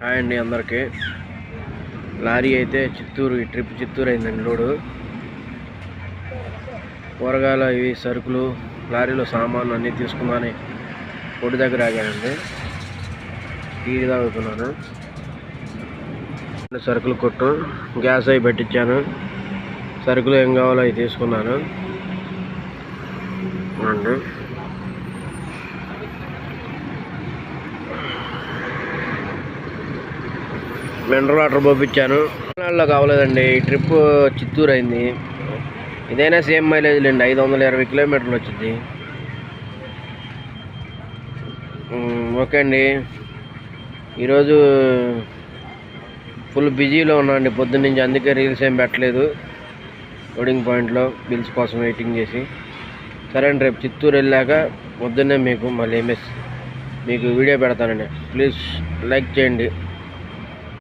Hi అండి అందరికీ. Lorry అయితే చిత్తూరు ఈ ట్రిప్ చిత్తూరు అయిందండి లోడు కూరగాయలు ఇవి సరుకులు లారీలో సామాన్లు అన్నీ తీసుకుందామని పొడి దగ్గర ఆగానండి. టీ తాగుతున్నాను. సరుకులు కొట్టు గ్యాస్ అవి పెట్టించాను సరుకులు ఏం కావాలో అవి తీసుకున్నాను. అండి మినరల్ వాటర్ పంపించాను. లో కావలేదండి. ఈ ట్రిప్ చిత్తూరు అయింది. ఇదైనా సేమ్ మైలేజ్ లేండి. ఐదు వందల ఇరవై కిలోమీటర్లు వచ్చింది ఓకే అండి. ఈరోజు ఫుల్ బిజీలో ఉన్నాండి పొద్దున్న నుంచి అందుకే రీల్స్ ఏం పెట్టలేదు. లోడింగ్ పాయింట్లో బిల్స్ కోసం వెయిటింగ్ చేసి. సరే అండి రేపు చిత్తూరు వెళ్ళాక పొద్దున్నే మీకు మళ్ళీ ఎంఎస్ మీకు వీడియో పెడతానండి. ప్లీజ్ లైక్ చేయండి.